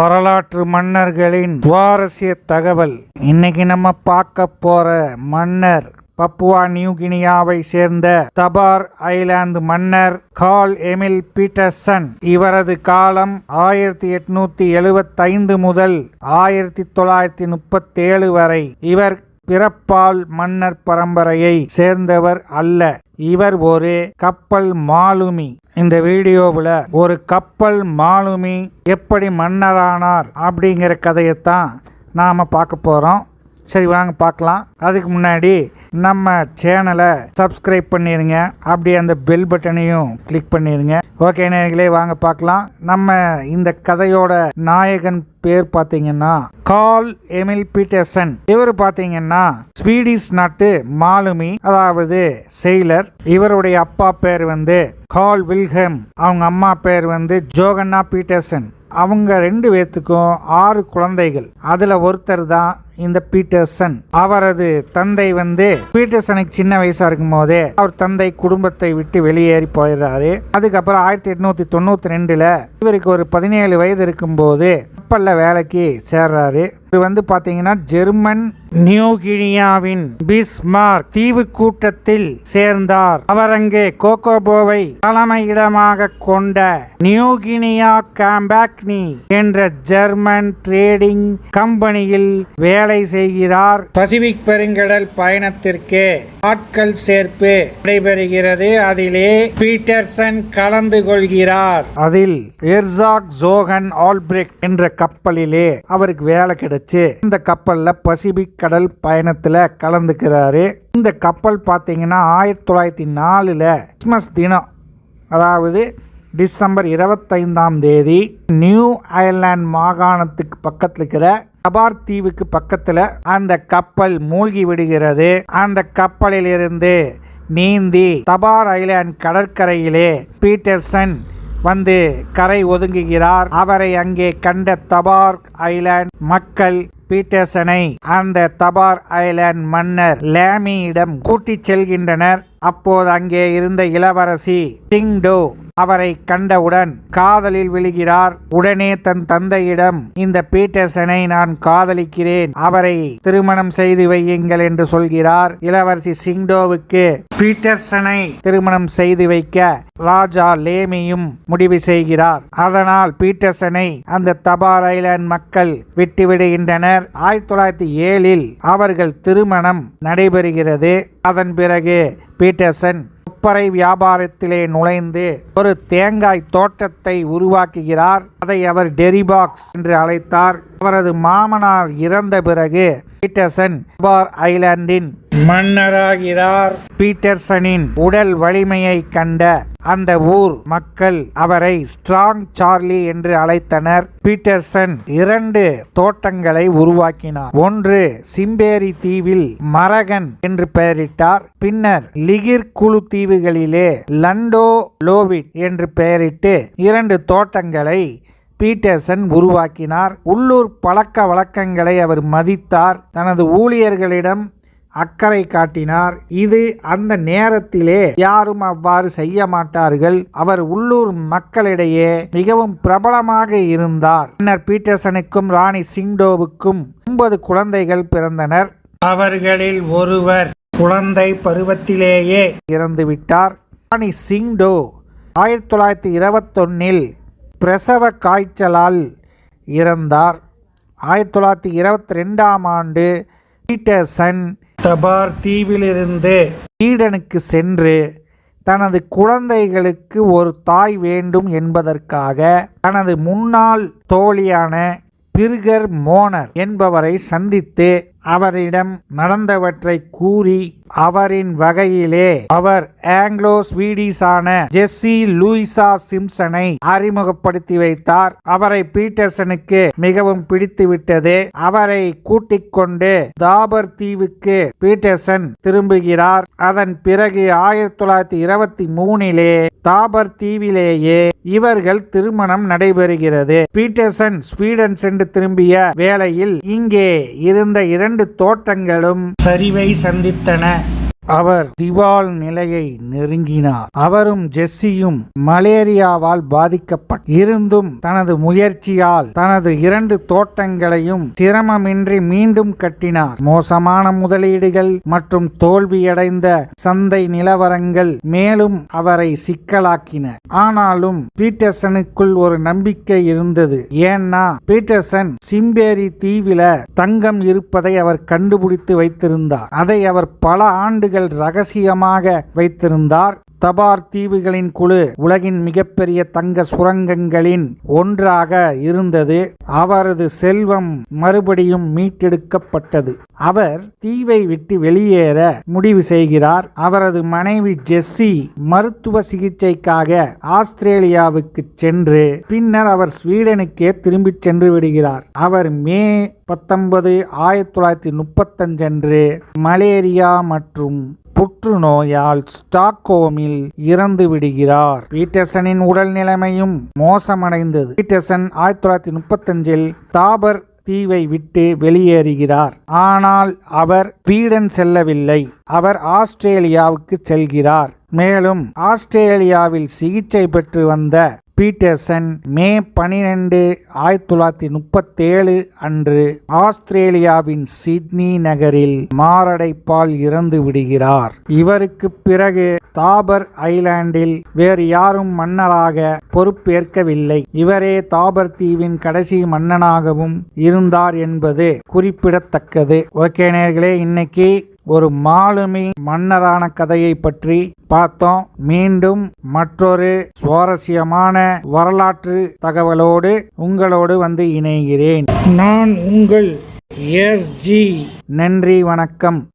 வரலாற்று மன்னர்களின் சுவாரஸ்ய தகவல். இன்னைக்கு நம்ம பார்க்க போற மன்னர் பப்புவா நியூகினியாவை சேர்ந்த தபார் ஐலாந்து மன்னர் கால் எமில் பீட்டர்சன். இவரது காலம் ஆயிரத்தி எட்நூத்தி எழுபத்தைந்து முதல் ஆயிரத்தி தொள்ளாயிரத்தி முப்பத்தேழு வரை. இவர் பிறப்பால் மன்னர் பரம்பரையை சேர்ந்தவர் அல்ல. இவர் ஒரு கப்பல் மாலுமி. இந்த வீடியோவில் ஒரு கப்பல் மாலுமி எப்படி மன்னரானார் அப்படிங்கிற கதையைத்தான் நாம் பார்க்க போகிறோம் சரி வாங்க பார்க்கலாம். அதுக்கு முன்னாடி நம்ம சேனலை சப்ஸ்கிரைப் பண்ணிடுங்க அப்படியே அந்த பெல் பட்டனையும் கிளிக் பண்ணிடுங்க ஓகே நேர்களே வாங்க பார்க்கலாம். நம்ம இந்த கதையோட நாயகன் பேர் பார்த்தீங்கன்னா கால் எமில் பீட்டர்சன். இவர் பார்த்தீங்கன்னா ஸ்வீடிஷ் நாட்டு மாலுமி அதாவது செயலர் இவருடைய அப்பா பேர் வந்து கால் வில்ஹெம். அவங்க அம்மா பேர் வந்து ஜோகன்னா பீட்டர்சன். அவங்க ரெண்டு பேர்த்துக்கும் ஆறு குழந்தைகள். அதுல ஒருத்தர் தான் இந்த பீட்டர்சன். அவரது தந்தை வந்து பீட்டர்சனுக்கு சின்ன வயசா இருக்கும் போதே அவர் தந்தை குடும்பத்தை விட்டு வெளியேறி போயிடுறாரு. அதுக்கப்புறம் ஆயிரத்தி எட்நூத்தி தொண்ணூத்தி ரெண்டுல இவருக்கு ஒரு பதினேழு வயது இருக்கும்போது பல்ல வேலைக்கு சேர்றாரு. இது வந்து பாத்தீங்கன்னா ஜெர்மன் நியூகினியாவின் பிஸ்மார்க் தீவு கூட்டத்தில் சேர்ந்தார். அவர் அங்கே கோகோபோவை தலைமையிடமாக கொண்ட நியூகினியா காம்பாக்னி என்ற ஜெர்மன் ட்ரேடிங் கம்பெனியில் வேலை செய்கிறார். பசிபிக் பெருங்கடல் பயணத்திற்கு ஆட்கள் சேர்ப்பு நடைபெறுகிறது. அதிலே பீட்டர்சன் கலந்து கொள்கிறார். அதில் எர்சாக் ஜோகன் ஆல்பிரிக் என்ற கப்பலிலே அவருக்கு வேலை கிடைச்சு இந்த கப்பலில் பசிபிக் கடல் பயணத்தில் கலந்துக்கிறாரு. இந்த கப்பல் பார்த்தீங்கன்னா ஆயிரத்தி தொள்ளாயிரத்தி நாலில் கிறிஸ்மஸ் தினம். அதாவது டிசம்பர் இருபத்தைந்தாம் தேதி நியூ அயர்லாந்து மாகாணத்துக்கு பக்கத்தில் இருக்கிற கபார் தீவுக்கு பக்கத்தில் அந்த கப்பல் மூழ்கி விடுகிறது. அந்த கப்பலிலிருந்து நீந்தி தபார் ஐலாண்ட் கடற்கரையிலே பீட்டர்சன் வந்து கரை ஒதுங்குகிறார். அவரை அங்கே கண்ட தபார் ஐலாண்ட் மக்கள் பீட்டர்சனை அந்த தபார் ஐலாண்ட் மன்னர் லேமியிடம் கூட்டிச் செல்கின்றனர். அப்போது அங்கே இருந்த இளவரசி டிங்டோ அவரை கண்டவுடன் காதலில் விழுகிறார். உடனே தன் தந்தையிடம் இந்த பீட்டர்சனை நான் காதலிக்கிறேன். அவரை திருமணம் செய்து வையுங்கள் என்று சொல்கிறார். இளவரசி சிங்டோவுக்கு பீட்டர்சனை திருமணம் செய்து வைக்க ராஜா லேமியும் முடிவு செய்கிறார். அதனால் பீட்டர்சனை அந்த தபார் ஐலாண்ட் மக்கள் விட்டுவிடுகின்றனர் ஆயிரத்தி தொள்ளாயிரத்தி ஏழில் அவர்கள் திருமணம் நடைபெறுகிறது. அதன் பிறகு பீட்டர்சன் கொப்பரை வியாபாரத்திலே நுழைந்து ஒரு தேங்காய் தோட்டத்தை உருவாக்குகிறார். அதை அவர் டெரிபாக்ஸ் என்று அழைத்தார். அவரது மாமனார் இறந்த பிறகு பீட்டர்சன் பார் ஐலாண்டின் மன்னராகிறார். பீட்டர்சனின் உடல் வலிமையை கண்ட அந்த ஊர் மக்கள் அவரை ஸ்ட்ராங் சார்லி என்று அழைத்தனர். பீட்டர்சன் இரண்டு தோட்டங்களை உருவாக்கினார். ஒன்று சிம்பேரி தீவில் மரகன் என்று பெயரிட்டார். பின்னர் லிகிர் குழு தீவுகளிலே லண்டோ லோவிட் என்று பெயரிட்டு இரண்டு தோட்டங்களை பீட்டர்சன் உருவாக்கினார். உள்ளூர் பழக்க வழக்கங்களை அவர் மதித்தார். தனது ஊழியர்களிடம் அக்கறை காட்டினார். இது அந்த நேரத்திலே யாரும் அவ்வாறு செய்ய மாட்டார்கள். அவர் உள்ளூர் மக்களிடையே மிகவும் பிரபலமாக இருந்தார். பின்னர் பீட்டர்சனுக்கும் ராணி சிங்டோவுக்கும் ஒன்பது குழந்தைகள் பிறந்தனர். அவர்களில் ஒருவர் குழந்தை பருவத்திலேயே இறந்துவிட்டார். ராணி சிங்டோ ஆயிரத்தி தொள்ளாயிரத்தி இருபத்தொன்னில் பிரசவ காய்ச்சலால் இறந்தார். ஆயிரத்தி தொள்ளாயிரத்தி இருபத்தி ரெண்டாம் ஆண்டு பீட்டர்சன் தபார் தீவிலிருந்து ஈடனுக்கு சென்று தனது குழந்தைகளுக்கு ஒரு தாய் வேண்டும் என்பதற்காக தனது முன்னாள் தோழியான பிர்கர் மோனர் என்பவரை சந்தித்து அவரிடம் நடந்தவற்றை கூறி அவரின் வகையிலே அவர் ஆங்கிலோ ஸ்வீடிஷான ஜெஸ்ஸி லூயிசா சிம்சனை அறிமுகப்படுத்தி வைத்தார். அவரை பீட்டர்சனுக்கு மிகவும் பிடித்துவிட்டது. அவரை கூட்டிக் கொண்டு தாபர் தீவுக்கு பீட்டர்சன் திரும்புகிறார். அதன் பிறகு ஆயிரத்தி தொள்ளாயிரத்தி இருபத்தி மூணிலே தாபர் தீவிலேயே இவர்கள் திருமணம் நடைபெறுகிறது. பீட்டர்சன் ஸ்வீடன் சென்று திரும்பிய வேளையில் இங்கே இருந்த இரண்டு தோட்டங்களும் சரிவை சந்தித்தன. அவர் திவால் நிலையை நெருங்கினார். அவரும் ஜெஸ்ஸியும் மலேரியாவால் பாதிக்கப்பட்ட இருந்தும் தனது முயற்சியால் தனது இரண்டு தோட்டங்களையும் சிரமமின்றி மீண்டும் கட்டினார். மோசமான முதலீடுகள் மற்றும் தோல்வியடைந்த சந்தை நிலவரங்கள் மேலும் அவரை சிக்கலாக்கின. ஆனாலும் பீட்டர்சனுக்குள் ஒரு நம்பிக்கை இருந்தது. ஏன்னா பீட்டர்சன் சிம்பேரி தீவில தங்கம் இருப்பதை அவர் கண்டுபிடித்து வைத்திருந்தார். அதை அவர் பல ஆண்டு ரகசியமாக வைத்திருந்தார். தபார் தீவுகளின் குழு உலகின் மிகப்பெரிய தங்க சுரங்கங்களின் ஒன்றாக இருந்தது. அவரது செல்வம் மறுபடியும் மீட்டெடுக்கப்பட்டது. அவர் தீவை விட்டு வெளியேற முடிவு செய்கிறார். அவரது மனைவி ஜெஸ்ஸி மருத்துவ சிகிச்சைக்காக ஆஸ்திரேலியாவுக்கு சென்று பின்னர் அவர் ஸ்வீடனுக்கே திரும்பிச் சென்று விடுகிறார். அவர் மே பத்தொன்பது ஆயிரத்தி தொள்ளாயிரத்தி முப்பத்தஞ்சன்று மலேரியா மற்றும் புற்றுநோயால் ஸ்டாக்ஹோமில் இறந்து விடுகிறார். பீட்டர்சனின் உடல் நிலைமையும் மோசமடைந்தது. பீட்டர்சன் ஆயிரத்தி தொள்ளாயிரத்தி முப்பத்தஞ்சில் தாபர் தீவை விட்டு வெளியேறுகிறார். ஆனால் அவர் ஸ்வீடன் செல்லவில்லை. அவர் ஆஸ்திரேலியாவுக்கு செல்கிறார். மேலும் ஆஸ்திரேலியாவில் சிகிச்சை பெற்று வந்த பீட்டர்சன் மே பனிரெண்டு ஆயிரத்தி தொள்ளாயிரத்தி முப்பத்தேழு அன்று ஆஸ்திரேலியாவின் சிட்னி நகரில் மாரடைப்பால் இறந்து விடுகிறார். இவருக்கு பிறகு தாபர் ஐலாண்டில் வேறு யாரும் மன்னராக பொறுப்பேற்கவில்லை. இவரே தாபர் தீவின் கடைசி மன்னனாகவும் இருந்தார் என்பது குறிப்பிடத்தக்கது. ஓகே நேர்களே இன்னைக்கு ஒரு மாலுமி மன்னரான கதையை பற்றி பார்த்தோம். மீண்டும் மற்றொரு சுவாரஸ்யமான வரலாற்று தகவலோடு உங்களோடு வந்து இணைகிறேன். நான் உங்கள் எஸ்ஜி நன்றி வணக்கம்.